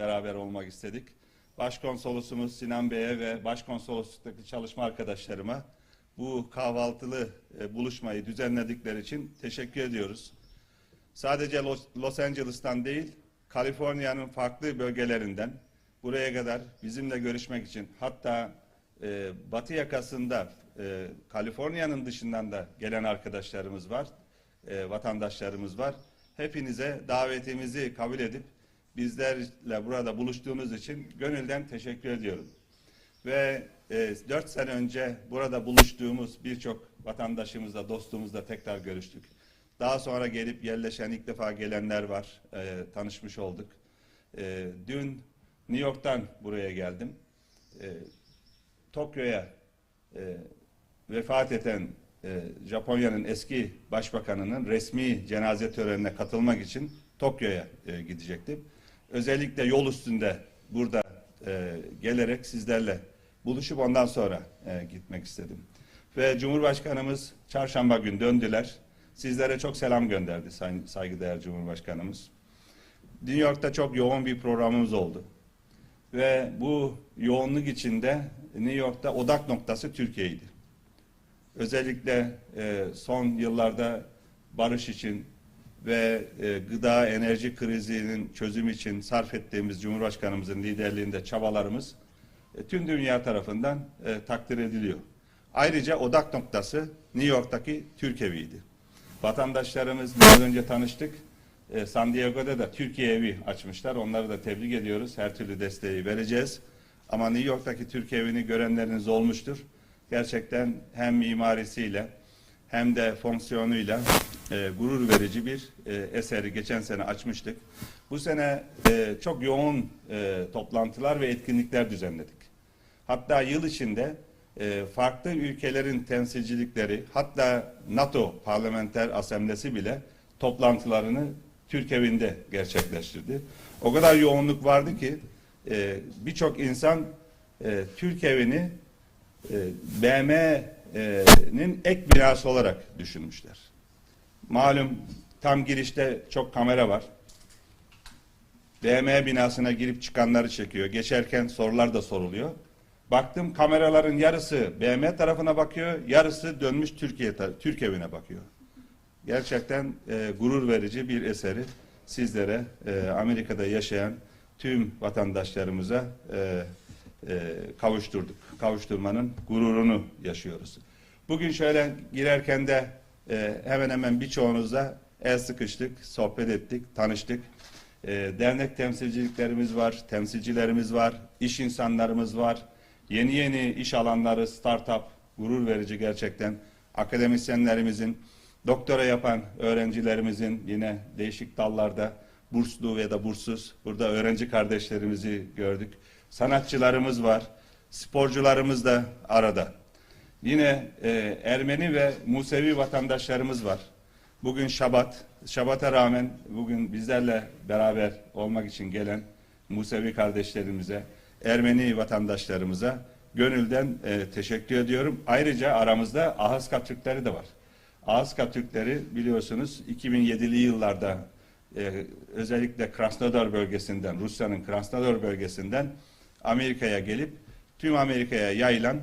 beraber olmak istedik. Başkonsolosumuz Sinan Bey'e ve başkonsolosluktaki çalışma arkadaşlarıma bu kahvaltılı e, buluşmayı düzenledikleri için teşekkür ediyoruz. Sadece Los, Los Angeles'tan değil, Kaliforniya'nın farklı bölgelerinden buraya kadar bizimle görüşmek için hatta e, batı yakasında e, Kaliforniya'nın dışından da gelen arkadaşlarımız var, e, vatandaşlarımız var. Hepinize davetimizi kabul edip bizlerle burada buluştuğunuz için gönülden teşekkür ediyorum. Ve e, 4 sene önce burada buluştuğumuz birçok vatandaşımızla, dostumuzla tekrar görüştük. Daha sonra gelip yerleşen ilk defa gelenler var, e, tanışmış olduk. E, dün New York'tan buraya geldim. E, Tokyo'ya e, vefat eden e, Japonya'nın eski başbakanının resmi cenaze törenine katılmak için Tokyo'ya e, gidecektim. Özellikle yol üstünde burada e, gelerek sizlerle buluşup ondan sonra e, gitmek istedim. Ve Cumhurbaşkanımız çarşamba gün döndüler. Sizlere çok selam gönderdi say- saygıdeğer Cumhurbaşkanımız. New York'ta çok yoğun bir programımız oldu. Ve bu yoğunluk içinde New York'ta odak noktası Türkiye'ydi. Özellikle e, son yıllarda barış için ve e, gıda enerji krizinin çözümü için sarf ettiğimiz Cumhurbaşkanımızın liderliğinde çabalarımız e, tüm dünya tarafından e, takdir ediliyor. Ayrıca odak noktası New York'taki Türk eviydi. Vatandaşlarımız biraz önce tanıştık. San Diego'da da Türkiye evi açmışlar. Onları da tebrik ediyoruz. Her türlü desteği vereceğiz. Ama New York'taki Türk evini görenleriniz olmuştur. Gerçekten hem mimarisiyle hem de fonksiyonuyla e, gurur verici bir e, eseri geçen sene açmıştık. Bu sene e, çok yoğun e, toplantılar ve etkinlikler düzenledik. Hatta yıl içinde e, farklı ülkelerin temsilcilikleri hatta NATO Parlamenter Asamblesi bile toplantılarını Türk evinde gerçekleştirdi. O kadar yoğunluk vardı ki e, birçok insan e, Türk evini e, BM'nin ek binası olarak düşünmüşler. Malum tam girişte çok kamera var. BM binasına girip çıkanları çekiyor. Geçerken sorular da soruluyor. Baktım kameraların yarısı BM tarafına bakıyor, yarısı dönmüş Türkiye Türk evine bakıyor. Gerçekten e, gurur verici bir eseri sizlere e, Amerika'da yaşayan tüm vatandaşlarımıza e, e, kavuşturduk. Kavuşturmanın gururunu yaşıyoruz. Bugün şöyle girerken de e, hemen hemen birçoğunuzla el sıkıştık, sohbet ettik, tanıştık. E, dernek temsilciliklerimiz var, temsilcilerimiz var, iş insanlarımız var. Yeni yeni iş alanları, startup, gurur verici gerçekten. Akademisyenlerimizin, doktora yapan öğrencilerimizin yine değişik dallarda burslu ya da burssuz burada öğrenci kardeşlerimizi gördük. Sanatçılarımız var, sporcularımız da arada. Yine e, Ermeni ve Musevi vatandaşlarımız var. Bugün Şabat, Şabat'a rağmen bugün bizlerle beraber olmak için gelen Musevi kardeşlerimize, Ermeni vatandaşlarımıza gönülden e, teşekkür ediyorum. Ayrıca aramızda Ahıska Türkleri de var. Ahıska Türkleri biliyorsunuz 2007'li yıllarda e, özellikle Krasnodar bölgesinden, Rusya'nın Krasnodar bölgesinden Amerika'ya gelip tüm Amerika'ya yayılan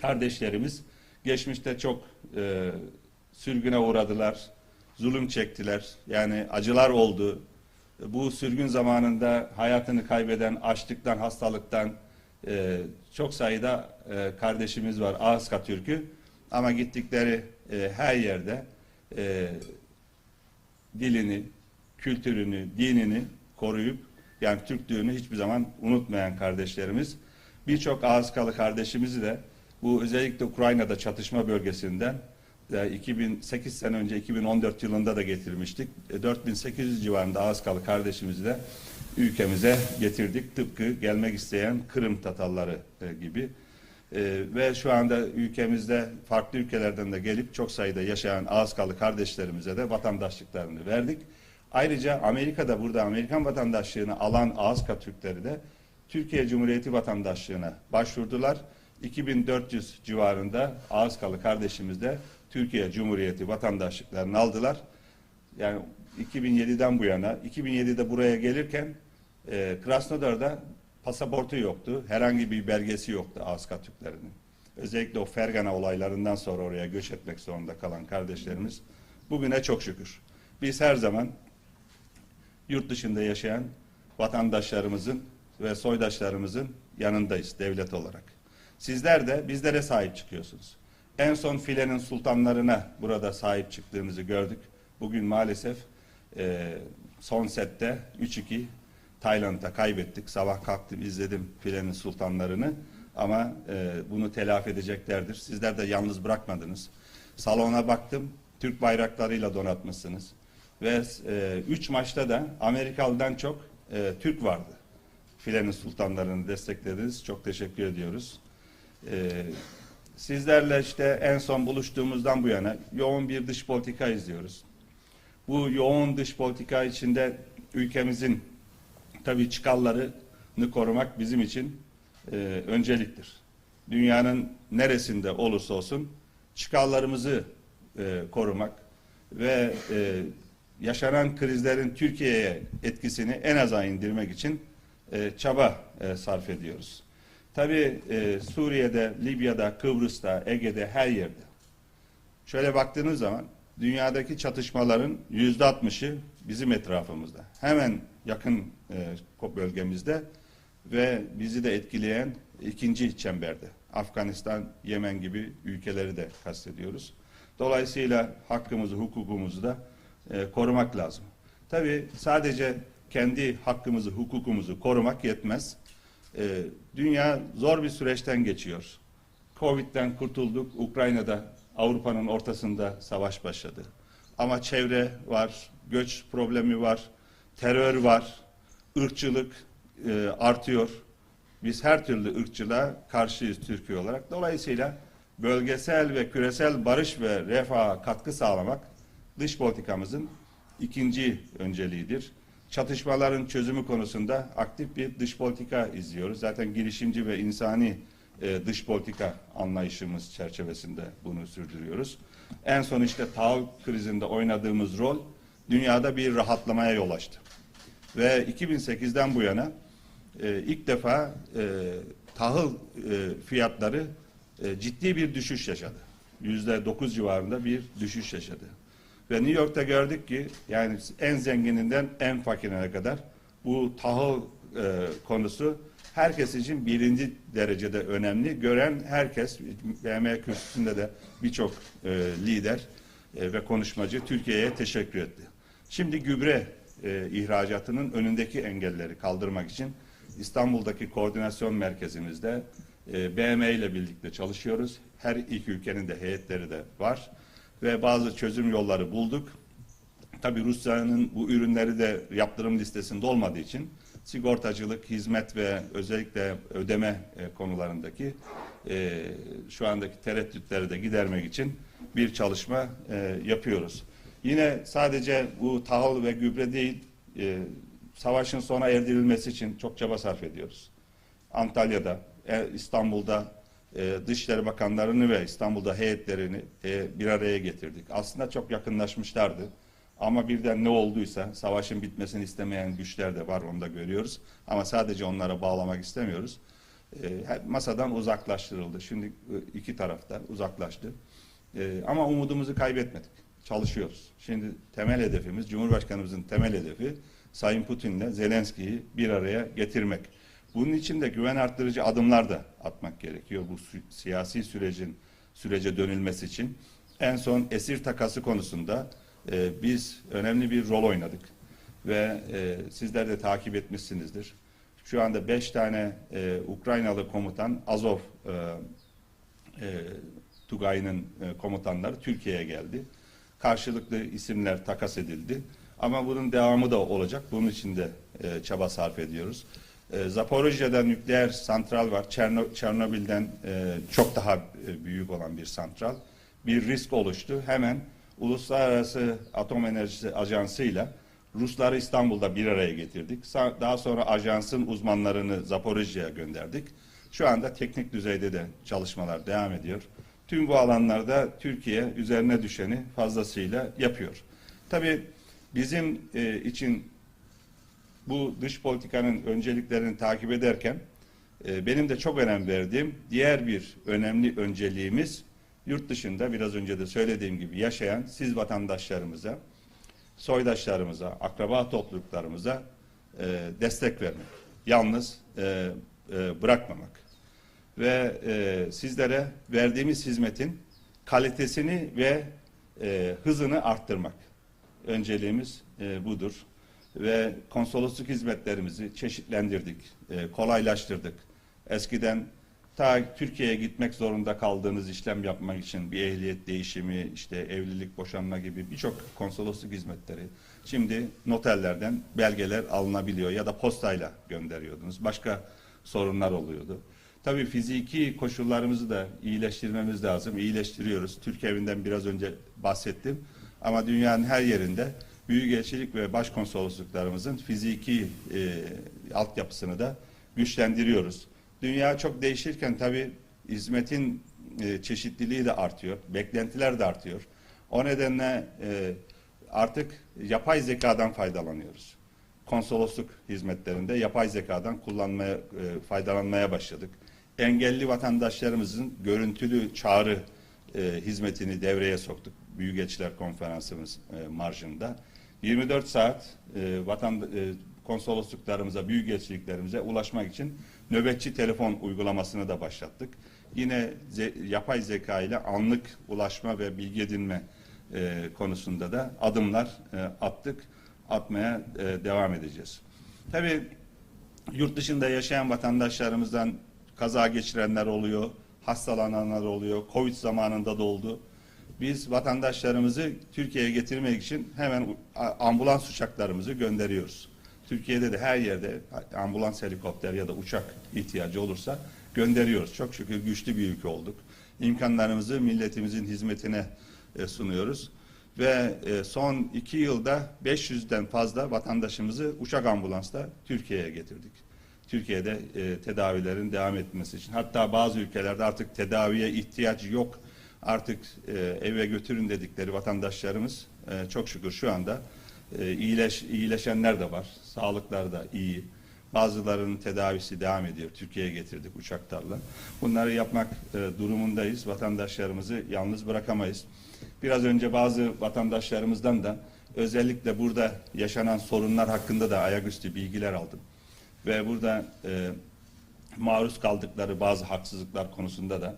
kardeşlerimiz geçmişte çok e, sürgüne uğradılar, zulüm çektiler. Yani acılar oldu. Bu sürgün zamanında hayatını kaybeden açlıktan, hastalıktan e, çok sayıda e, kardeşimiz var Ağızka Türk'ü. Ama gittikleri e, her yerde e, dilini, kültürünü, dinini koruyup yani Türklüğünü hiçbir zaman unutmayan kardeşlerimiz. Birçok Ağızkalı kardeşimizi de bu özellikle Ukrayna'da çatışma bölgesinden e, 2008 sene önce 2014 yılında da getirmiştik. E, 4800 civarında Ağızkalı kardeşimizi de ülkemize getirdik. Tıpkı gelmek isteyen Kırım Tatarları e, gibi. E, ve şu anda ülkemizde farklı ülkelerden de gelip çok sayıda yaşayan Ağızkalı kardeşlerimize de vatandaşlıklarını verdik. Ayrıca Amerika'da burada Amerikan vatandaşlığını alan Ağızka Türkleri de Türkiye Cumhuriyeti vatandaşlığına başvurdular. 2400 civarında Ağızkalı kardeşimiz de Türkiye Cumhuriyeti vatandaşlıklarını aldılar. Yani 2007'den bu yana, 2007'de buraya gelirken E, Krasnodar'da pasaportu yoktu. Herhangi bir belgesi yoktu Aska Türklerinin. Özellikle o Fergana olaylarından sonra oraya göç etmek zorunda kalan kardeşlerimiz bugüne çok şükür. Biz her zaman yurt dışında yaşayan vatandaşlarımızın ve soydaşlarımızın yanındayız devlet olarak. Sizler de bizlere sahip çıkıyorsunuz. En son filenin sultanlarına burada sahip çıktığımızı gördük. Bugün maalesef e, son sette 3-2 Tayland'a kaybettik. Sabah kalktım izledim filenin sultanlarını ama e, bunu telafi edeceklerdir. Sizler de yalnız bırakmadınız. Salona baktım Türk bayraklarıyla donatmışsınız. Ve 3 maçta da Amerikalı'dan çok e, Türk vardı. Filenin sultanlarını desteklediniz. Çok teşekkür ediyoruz. E, sizlerle işte en son buluştuğumuzdan bu yana yoğun bir dış politika izliyoruz. Bu yoğun dış politika içinde ülkemizin tabii çıkarlarını korumak bizim için e, önceliktir. Dünyanın neresinde olursa olsun çıkarlarımızı e, korumak ve e, yaşanan krizlerin Türkiye'ye etkisini en aza indirmek için e, çaba e, sarf ediyoruz. Tabii e, Suriye'de, Libya'da, Kıbrıs'ta, Ege'de her yerde. Şöyle baktığınız zaman dünyadaki çatışmaların yüzde altmışı bizim etrafımızda. Hemen yakın e, bölgemizde ve bizi de etkileyen ikinci çemberde. Afganistan, Yemen gibi ülkeleri de kastediyoruz. Dolayısıyla hakkımızı, hukukumuzu da e, korumak lazım. Tabii sadece kendi hakkımızı, hukukumuzu korumak yetmez. E, dünya zor bir süreçten geçiyor. Covid'den kurtulduk. Ukrayna'da Avrupa'nın ortasında savaş başladı. Ama çevre var, göç problemi var, terör var, ırkçılık e, artıyor. Biz her türlü ırkçılığa karşıyız Türkiye olarak. Dolayısıyla bölgesel ve küresel barış ve refaha katkı sağlamak dış politikamızın ikinci önceliğidir. Çatışmaların çözümü konusunda aktif bir dış politika izliyoruz. Zaten girişimci ve insani e, dış politika anlayışımız çerçevesinde bunu sürdürüyoruz. En son işte tahıl krizinde oynadığımız rol dünyada bir rahatlamaya yol açtı. Ve 2008'den bu yana e, ilk defa e, tahıl e, fiyatları e, ciddi bir düşüş yaşadı. Yüzde dokuz civarında bir düşüş yaşadı. Ve New York'ta gördük ki yani en zengininden en fakirine kadar bu tahıl e, konusu herkes için birinci derecede önemli. Gören herkes, BM kürsüsünde de birçok e, lider e, ve konuşmacı Türkiye'ye teşekkür etti. Şimdi gübre e, ihracatının önündeki engelleri kaldırmak için İstanbul'daki koordinasyon merkezimizde e, BM ile birlikte çalışıyoruz. Her iki ülkenin de heyetleri de var ve bazı çözüm yolları bulduk. Tabii Rusya'nın bu ürünleri de yaptırım listesinde olmadığı için sigortacılık, hizmet ve özellikle ödeme e, konularındaki e, şu andaki tereddütleri de gidermek için bir çalışma e, yapıyoruz. Yine sadece bu tahıl ve gübre değil, e, savaşın sona erdirilmesi için çok çaba sarf ediyoruz. Antalya'da, e, İstanbul'da e, Dışişleri Bakanlarını ve İstanbul'da heyetlerini e, bir araya getirdik. Aslında çok yakınlaşmışlardı. Ama birden ne olduysa savaşın bitmesini istemeyen güçler de var onu da görüyoruz. Ama sadece onlara bağlamak istemiyoruz. E, masadan uzaklaştırıldı. Şimdi e, iki tarafta uzaklaştı. E, ama umudumuzu kaybetmedik. Çalışıyoruz. Şimdi temel hedefimiz, Cumhurbaşkanımızın temel hedefi Sayın Putin'le Zelenski'yi bir araya getirmek. Bunun için de güven arttırıcı adımlar da atmak gerekiyor bu siyasi sürecin sürece dönülmesi için. En son esir takası konusunda e, biz önemli bir rol oynadık ve e, sizler de takip etmişsinizdir. Şu anda beş tane e, Ukraynalı komutan Azov e, e, Tugay'ın e, komutanları Türkiye'ye geldi. Karşılıklı isimler takas edildi. Ama bunun devamı da olacak. Bunun için de e, çaba sarf ediyoruz. E, nükleer santral var. Çerno, Çernobil'den e, çok daha e, büyük olan bir santral. Bir risk oluştu. Hemen Uluslararası Atom Enerjisi Ajansı ile Rusları İstanbul'da bir araya getirdik. Daha sonra ajansın uzmanlarını Zaporijye'ye gönderdik. Şu anda teknik düzeyde de çalışmalar devam ediyor. Tüm bu alanlarda Türkiye üzerine düşeni fazlasıyla yapıyor. Tabii bizim e, için bu dış politikanın önceliklerini takip ederken e, benim de çok önem verdiğim diğer bir önemli önceliğimiz yurt dışında biraz önce de söylediğim gibi yaşayan siz vatandaşlarımıza, soydaşlarımıza, akraba topluluklarımıza e, destek vermek. Yalnız e, e, bırakmamak. Ve e, sizlere verdiğimiz hizmetin kalitesini ve e, hızını arttırmak. Önceliğimiz e, budur. Ve konsolosluk hizmetlerimizi çeşitlendirdik, e, kolaylaştırdık. Eskiden ta Türkiye'ye gitmek zorunda kaldığınız işlem yapmak için bir ehliyet değişimi, işte evlilik, boşanma gibi birçok konsolosluk hizmetleri. Şimdi noterlerden belgeler alınabiliyor ya da postayla gönderiyordunuz. Başka sorunlar oluyordu. Tabii fiziki koşullarımızı da iyileştirmemiz lazım. İyileştiriyoruz. Türkiye evinden biraz önce bahsettim. Ama dünyanın her yerinde büyükelçilik ve başkonsolosluklarımızın fiziki e, altyapısını da güçlendiriyoruz. Dünya çok değişirken tabii hizmetin e, çeşitliliği de artıyor. Beklentiler de artıyor. O nedenle e, artık yapay zekadan faydalanıyoruz. Konsolosluk hizmetlerinde yapay zekadan kullanmaya, e, faydalanmaya başladık. Engelli vatandaşlarımızın görüntülü çağrı e, hizmetini devreye soktuk. Büyükelçiler Konferansımız e, marjında. 24 saat e, vatan e, konsolosluklarımıza, büyükelçiliklerimize ulaşmak için nöbetçi telefon uygulamasını da başlattık. Yine ze- yapay zeka ile anlık ulaşma ve bilgi edinme e, konusunda da adımlar e, attık, atmaya e, devam edeceğiz. Tabii yurt dışında yaşayan vatandaşlarımızdan kaza geçirenler oluyor, hastalananlar oluyor, Covid zamanında da oldu. Biz vatandaşlarımızı Türkiye'ye getirmek için hemen ambulans uçaklarımızı gönderiyoruz. Türkiye'de de her yerde ambulans helikopter ya da uçak ihtiyacı olursa gönderiyoruz. Çok şükür güçlü bir ülke olduk. İmkanlarımızı milletimizin hizmetine e, sunuyoruz. Ve e, son iki yılda 500'den fazla vatandaşımızı uçak ambulansla Türkiye'ye getirdik. Türkiye'de e, tedavilerin devam etmesi için. Hatta bazı ülkelerde artık tedaviye ihtiyaç yok. Artık e, eve götürün dedikleri vatandaşlarımız e, çok şükür şu anda e, iyileş, iyileşenler de var. Sağlıkları da iyi. Bazılarının tedavisi devam ediyor. Türkiye'ye getirdik uçaklarla. Bunları yapmak e, durumundayız. Vatandaşlarımızı yalnız bırakamayız. Biraz önce bazı vatandaşlarımızdan da özellikle burada yaşanan sorunlar hakkında da ayaküstü bilgiler aldım. Ve burada e, maruz kaldıkları bazı haksızlıklar konusunda da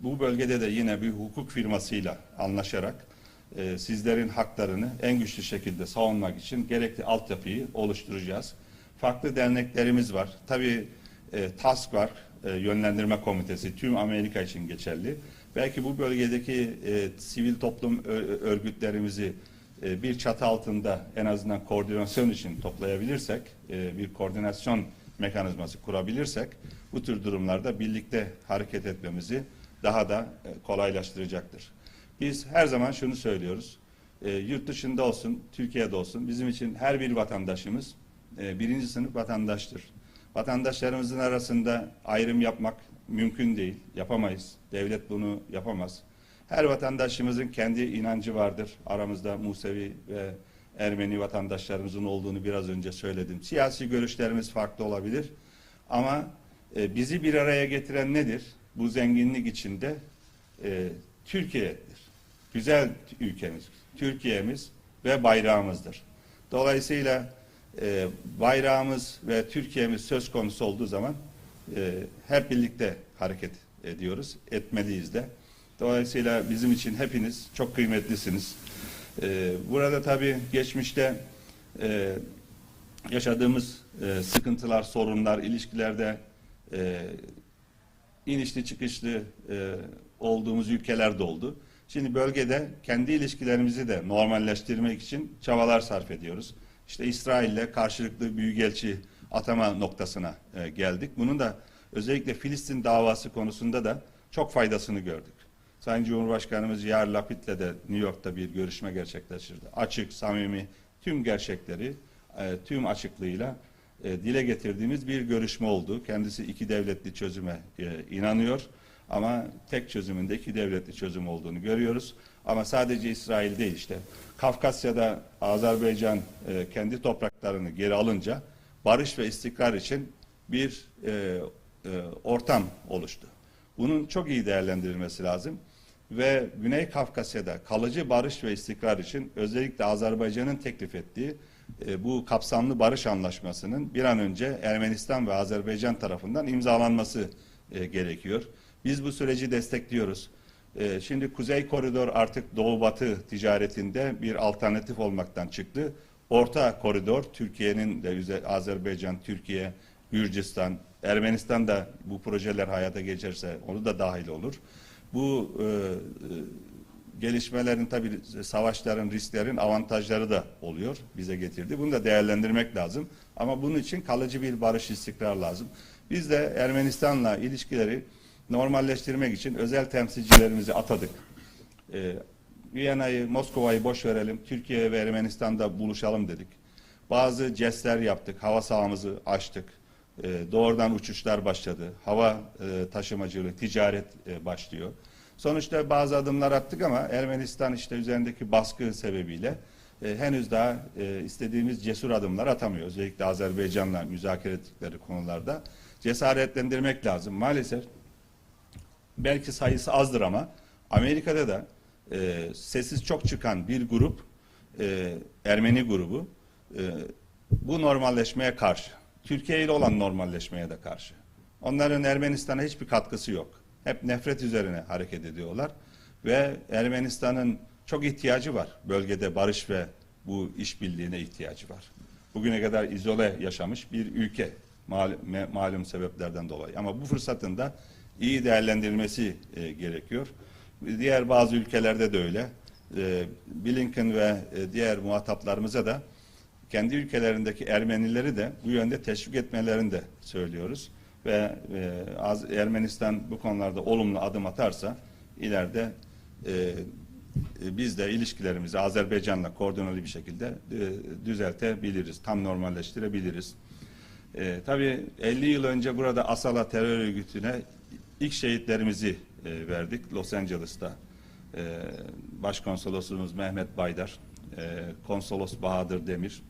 bu bölgede de yine bir hukuk firmasıyla anlaşarak e, sizlerin haklarını en güçlü şekilde savunmak için gerekli altyapıyı oluşturacağız. Farklı derneklerimiz var. Tabii e, TASK var, e, yönlendirme komitesi tüm Amerika için geçerli. Belki bu bölgedeki e, sivil toplum örgütlerimizi e, bir çatı altında en azından koordinasyon için toplayabilirsek, e, bir koordinasyon mekanizması kurabilirsek bu tür durumlarda birlikte hareket etmemizi daha da e, kolaylaştıracaktır. Biz her zaman şunu söylüyoruz. E, yurt dışında olsun, Türkiye'de olsun bizim için her bir vatandaşımız e, birinci sınıf vatandaştır. Vatandaşlarımızın arasında ayrım yapmak mümkün değil, yapamayız. Devlet bunu yapamaz. Her vatandaşımızın kendi inancı vardır. Aramızda Musevi ve Ermeni vatandaşlarımızın olduğunu biraz önce söyledim. Siyasi görüşlerimiz farklı olabilir. Ama e, bizi bir araya getiren nedir? Bu zenginlik içinde e, Türkiye'dir. Güzel ülkemiz, Türkiye'miz ve bayrağımızdır. Dolayısıyla e, bayrağımız ve Türkiye'miz söz konusu olduğu zaman e, hep birlikte hareket ediyoruz, etmeliyiz de. Dolayısıyla bizim için hepiniz çok kıymetlisiniz. E, burada tabii geçmişte e, yaşadığımız e, sıkıntılar, sorunlar, ilişkilerde e, inişli çıkışlı e, olduğumuz ülkeler de oldu. Şimdi bölgede kendi ilişkilerimizi de normalleştirmek için çabalar sarf ediyoruz. İşte İsrail'le karşılıklı büyükelçi atama noktasına e, geldik. Bunun da özellikle Filistin davası konusunda da çok faydasını gördük. Sayın Cumhurbaşkanımız Yair Lapid'le de New York'ta bir görüşme gerçekleştirdi. Açık, samimi, tüm gerçekleri e, tüm açıklığıyla e, dile getirdiğimiz bir görüşme oldu. Kendisi iki devletli çözüme e, inanıyor ama tek çözümün de iki devletli çözüm olduğunu görüyoruz. Ama sadece İsrail değil işte. Kafkasya'da Azerbaycan e, kendi topraklarını geri alınca barış ve istikrar için bir e, e, ortam oluştu. Bunun çok iyi değerlendirilmesi lazım ve Güney Kafkasya'da kalıcı barış ve istikrar için özellikle Azerbaycan'ın teklif ettiği e, bu kapsamlı barış anlaşmasının bir an önce Ermenistan ve Azerbaycan tarafından imzalanması e, gerekiyor. Biz bu süreci destekliyoruz. E, şimdi Kuzey Koridor artık Doğu-Batı ticaretinde bir alternatif olmaktan çıktı. Orta Koridor Türkiye'nin de Azerbaycan, Türkiye, Gürcistan, Ermenistan da bu projeler hayata geçerse onu da dahil olur. Bu gelişmelerin tabii savaşların, risklerin avantajları da oluyor. Bize getirdi. Bunu da değerlendirmek lazım. Ama bunun için kalıcı bir barış istikrar lazım. Biz de Ermenistan'la ilişkileri normalleştirmek için özel temsilcilerimizi atadık. Ee, Viyana'yı, Moskova'yı boş verelim. Türkiye ve Ermenistan'da buluşalım dedik. Bazı jestler yaptık. Hava sahamızı açtık. Ee, doğrudan uçuşlar başladı. Hava e, taşımacılığı, ticaret e, başlıyor. Sonuçta bazı adımlar attık ama Ermenistan işte üzerindeki baskı sebebiyle e, henüz daha e, istediğimiz cesur adımlar atamıyor. Özellikle Azerbaycan'la müzakere ettikleri konularda cesaretlendirmek lazım. Maalesef belki sayısı azdır ama Amerika'da da e, sessiz çok çıkan bir grup e, Ermeni grubu e, bu normalleşmeye karşı. Türkiye ile olan normalleşmeye de karşı. Onların Ermenistan'a hiçbir katkısı yok. Hep nefret üzerine hareket ediyorlar ve Ermenistan'ın çok ihtiyacı var. Bölgede barış ve bu işbirliğine ihtiyacı var. Bugüne kadar izole yaşamış bir ülke mal- malum sebeplerden dolayı. Ama bu fırsatın da iyi değerlendirilmesi e, gerekiyor. Diğer bazı ülkelerde de öyle. E, Blinken ve e, diğer muhataplarımıza da kendi ülkelerindeki Ermenileri de bu yönde teşvik etmelerini de söylüyoruz. Ve e, Ermenistan bu konularda olumlu adım atarsa ileride e, e, biz de ilişkilerimizi Azerbaycan'la koordineli bir şekilde e, düzeltebiliriz, tam normalleştirebiliriz. E, tabii 50 yıl önce burada Asala terör örgütüne ilk şehitlerimizi e, verdik Los Angeles'ta. E, Başkonsolosumuz Mehmet Baydar, e, Konsolos Bahadır Demir,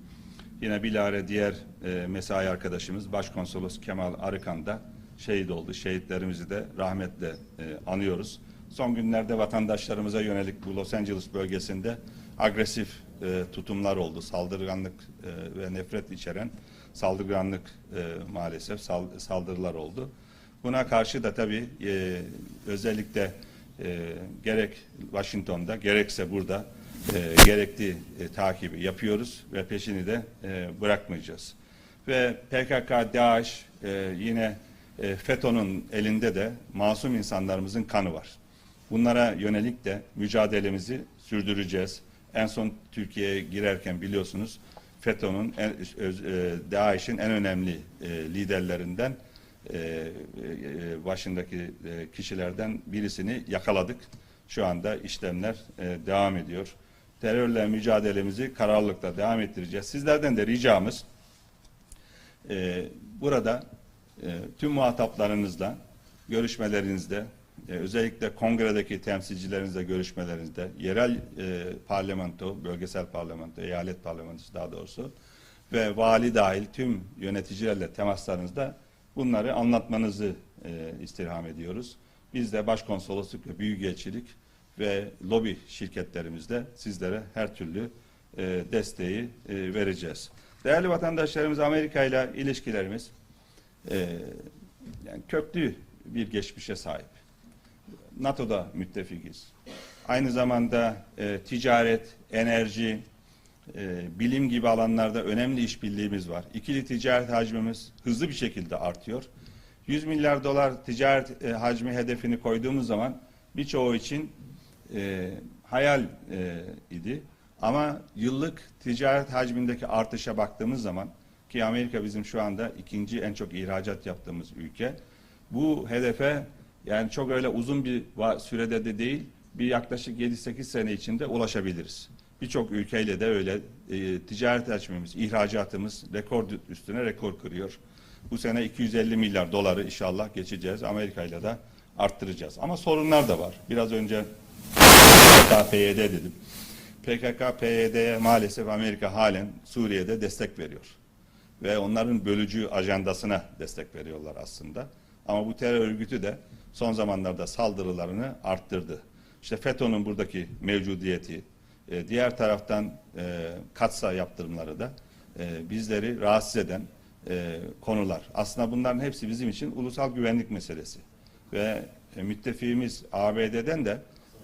yine bilare diğer e, mesai arkadaşımız Başkonsolos Kemal Arıkan da şehit oldu. Şehitlerimizi de rahmetle e, anıyoruz. Son günlerde vatandaşlarımıza yönelik bu Los Angeles bölgesinde agresif e, tutumlar oldu. Saldırganlık e, ve nefret içeren saldırganlık e, maalesef sal- saldırılar oldu. Buna karşı da tabii e, özellikle e, gerek Washington'da gerekse burada e, gerekli e, takibi yapıyoruz ve peşini de e, bırakmayacağız. Ve PKK, DAEŞ e, yine e, FETÖ'nün elinde de masum insanlarımızın kanı var. Bunlara yönelik de mücadelemizi sürdüreceğiz. En son Türkiye'ye girerken biliyorsunuz FETÖ'nün, öz- e, DAEŞ'in en önemli e, liderlerinden e, e, başındaki e, kişilerden birisini yakaladık. Şu anda işlemler e, devam ediyor. Terörle mücadelemizi kararlılıkla devam ettireceğiz. Sizlerden de ricamız e, burada e, tüm muhataplarınızla görüşmelerinizde e, özellikle kongredeki temsilcilerinizle görüşmelerinizde yerel e, parlamento, bölgesel parlamento, eyalet parlamentosu daha doğrusu ve vali dahil tüm yöneticilerle temaslarınızda bunları anlatmanızı e, istirham ediyoruz. Biz de başkonsolosluk ve büyükelçilik ve lobi şirketlerimizle sizlere her türlü e, desteği e, vereceğiz. Değerli vatandaşlarımız Amerika ile ilişkilerimiz e, yani köklü bir geçmişe sahip. NATO'da müttefikiz. Aynı zamanda e, ticaret, enerji, e, bilim gibi alanlarda önemli işbirliğimiz var. İkili ticaret hacmimiz hızlı bir şekilde artıyor. 100 milyar dolar ticaret e, hacmi hedefini koyduğumuz zaman birçoğu için e, hayal e, idi. Ama yıllık ticaret hacmindeki artışa baktığımız zaman ki Amerika bizim şu anda ikinci en çok ihracat yaptığımız ülke. Bu hedefe yani çok öyle uzun bir sürede de değil bir yaklaşık 7-8 sene içinde ulaşabiliriz. Birçok ülkeyle de öyle e, ticaret hacmimiz, ihracatımız rekor üstüne rekor kırıyor. Bu sene 250 milyar doları inşallah geçeceğiz. Amerika ile de arttıracağız. Ama sorunlar da var. Biraz önce PKK, PYD dedim. PKK, PYD'ye maalesef Amerika halen Suriye'de destek veriyor. ve onların bölücü ajandasına destek veriyorlar aslında. Ama bu terör örgütü de son zamanlarda saldırılarını arttırdı. İşte FETÖ'nün buradaki mevcudiyeti, e, diğer taraftan e, katsa yaptırımları da e, bizleri rahatsız eden konular. Aslında bunların hepsi bizim için ulusal güvenlik meselesi. Ve e, müttefiğimiz ABD'den de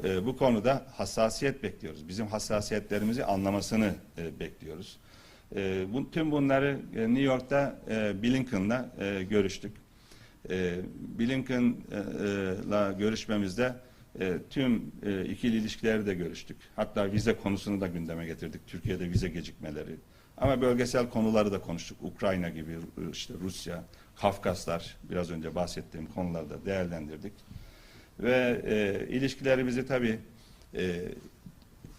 e, bu konuda hassasiyet bekliyoruz. Bizim hassasiyetlerimizi anlamasını e, bekliyoruz. E, bu, tüm bunları e, New York'ta e, Blinken'la e, görüştük. E, Blinken'la görüşmemizde e, tüm e, ikili ilişkileri de görüştük. Hatta vize konusunu da gündeme getirdik. Türkiye'de vize gecikmeleri. Ama bölgesel konuları da konuştuk. Ukrayna gibi, işte Rusya, Kafkaslar, biraz önce bahsettiğim konuları da değerlendirdik. Ve e, ilişkilerimizi tabii e,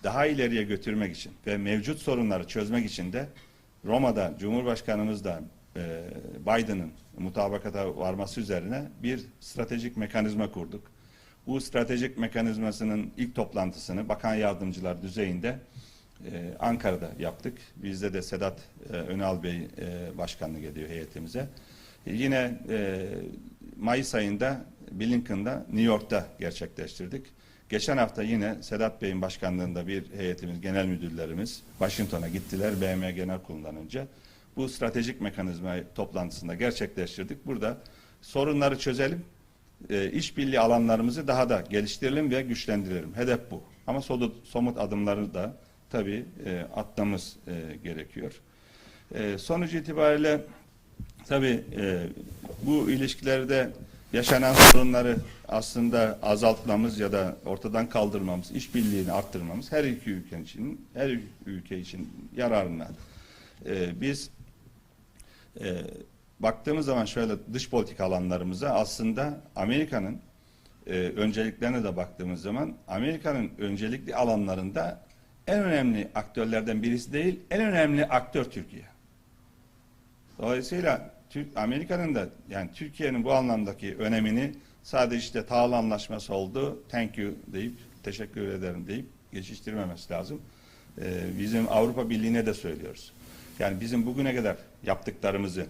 daha ileriye götürmek için ve mevcut sorunları çözmek için de Roma'da Cumhurbaşkanımız da e, Biden'ın mutabakata varması üzerine bir stratejik mekanizma kurduk. Bu stratejik mekanizmasının ilk toplantısını bakan yardımcılar düzeyinde e, Ankara'da yaptık. Bizde de Sedat e, Önal Bey e, başkanlık ediyor heyetimize. E, yine e, Mayıs ayında Blinken'da New York'ta gerçekleştirdik. Geçen hafta yine Sedat Bey'in başkanlığında bir heyetimiz, genel müdürlerimiz Washington'a gittiler BM Genel Kurulu'ndan önce. Bu stratejik mekanizma toplantısında gerçekleştirdik. Burada sorunları çözelim, e, işbirliği alanlarımızı daha da geliştirelim ve güçlendirelim. Hedef bu. Ama somut adımları da tabii e, atmamız e, gerekiyor. E, sonuç itibariyle tabii e, bu ilişkilerde yaşanan sorunları aslında azaltmamız ya da ortadan kaldırmamız, işbirliğini arttırmamız her iki ülke için, her ülke için yararına. E, biz e, baktığımız zaman şöyle dış politika alanlarımıza aslında Amerika'nın e, önceliklerine de baktığımız zaman Amerika'nın öncelikli alanlarında en önemli aktörlerden birisi değil, en önemli aktör Türkiye. Dolayısıyla Amerika'nın da yani Türkiye'nin bu anlamdaki önemini sadece işte Tağlı Anlaşması oldu, thank you deyip teşekkür ederim deyip geçiştirmemesi lazım. Ee, bizim Avrupa Birliği'ne de söylüyoruz. Yani bizim bugüne kadar yaptıklarımızı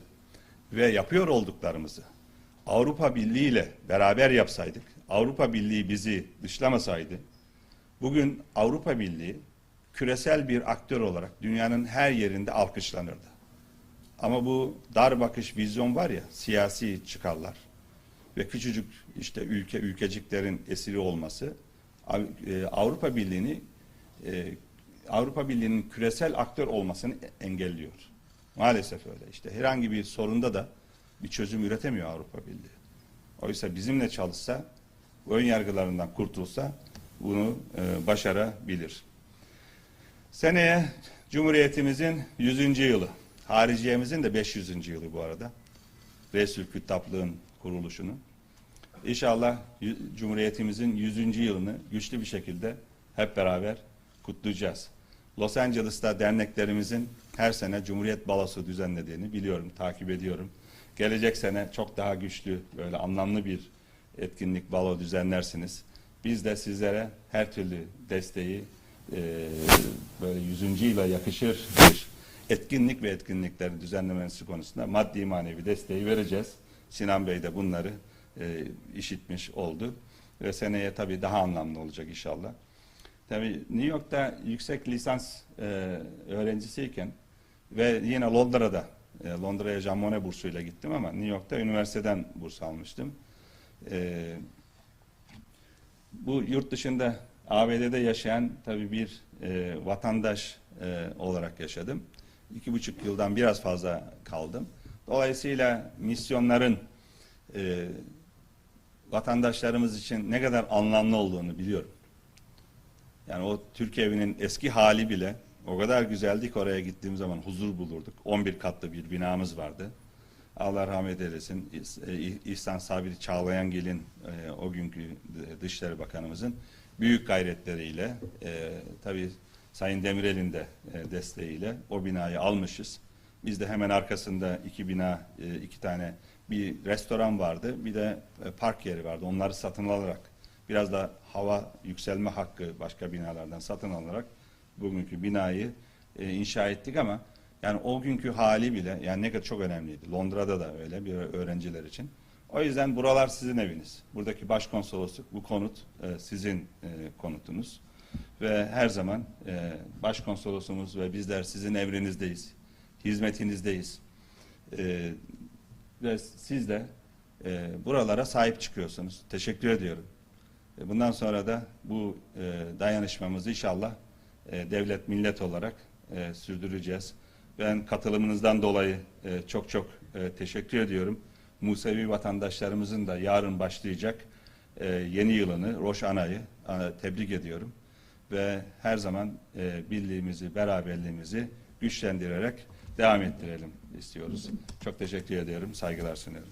ve yapıyor olduklarımızı Avrupa Birliği ile beraber yapsaydık, Avrupa Birliği bizi dışlamasaydı, bugün Avrupa Birliği küresel bir aktör olarak dünyanın her yerinde alkışlanırdı. Ama bu dar bakış vizyon var ya, siyasi çıkarlar ve küçücük işte ülke ülkeciklerin esiri olması e, Avrupa Birliği'ni e, Avrupa Birliği'nin küresel aktör olmasını engelliyor. Maalesef öyle. İşte herhangi bir sorunda da bir çözüm üretemiyor Avrupa Birliği. Oysa bizimle çalışsa, ön yargılarından kurtulsa bunu e, başarabilir. Seneye Cumhuriyetimizin 100. yılı. Hariciyemizin de 500. yılı bu arada. Resul Küttaplığın kuruluşunun. İnşallah Cumhuriyetimizin 100. yılını güçlü bir şekilde hep beraber kutlayacağız. Los Angeles'ta derneklerimizin her sene Cumhuriyet Balosu düzenlediğini biliyorum, takip ediyorum. Gelecek sene çok daha güçlü, böyle anlamlı bir etkinlik balo düzenlersiniz. Biz de sizlere her türlü desteği e, böyle 100. yıla yakışır bir etkinlik ve etkinliklerin düzenlemesi konusunda maddi manevi desteği vereceğiz. Sinan Bey de bunları e, işitmiş oldu. Ve seneye tabii daha anlamlı olacak inşallah. Tabii New York'ta yüksek lisans e, öğrencisiyken ve yine Londra'da, e, Londra'ya Jean Monnet bursuyla gittim ama New York'ta üniversiteden burs almıştım. E, bu yurt dışında ABD'de yaşayan tabii bir e, vatandaş e, olarak yaşadım. İki buçuk yıldan biraz fazla kaldım. Dolayısıyla misyonların e, vatandaşlarımız için ne kadar anlamlı olduğunu biliyorum. Yani o Türk evinin eski hali bile o kadar güzeldi ki oraya gittiğim zaman huzur bulurduk. 11 katlı bir binamız vardı. Allah rahmet eylesin. İhs- İh- İhsan Sabri Çağlayangil'in e, o günkü Dışişleri Bakanımızın büyük gayretleriyle e, tabii Sayın Demirel'in de e, desteğiyle o binayı almışız. Biz de hemen arkasında iki bina, e, iki tane bir restoran vardı, bir de e, park yeri vardı. Onları satın alarak biraz da hava yükselme hakkı başka binalardan satın alarak bugünkü binayı e, inşa ettik ama Yani o günkü hali bile yani ne kadar çok önemliydi. Londra'da da öyle bir öğrenciler için. O yüzden buralar sizin eviniz. Buradaki başkonsolosluk bu konut e, sizin e, konutunuz. Ve her zaman e, başkonsolosumuz ve bizler sizin emrinizdeyiz. Hizmetinizdeyiz. E, ve siz de e, buralara sahip çıkıyorsunuz. Teşekkür ediyorum. E, Bundan sonra da bu e, dayanışmamızı inşallah e, devlet millet olarak e, sürdüreceğiz. Ben katılımınızdan dolayı e, çok çok e, teşekkür ediyorum. Musevi vatandaşlarımızın da yarın başlayacak e, yeni yılını, Roş Ana'yı e, tebrik ediyorum. Ve her zaman e, birliğimizi, beraberliğimizi güçlendirerek devam ettirelim istiyoruz. Çok teşekkür ediyorum, saygılar sunuyorum.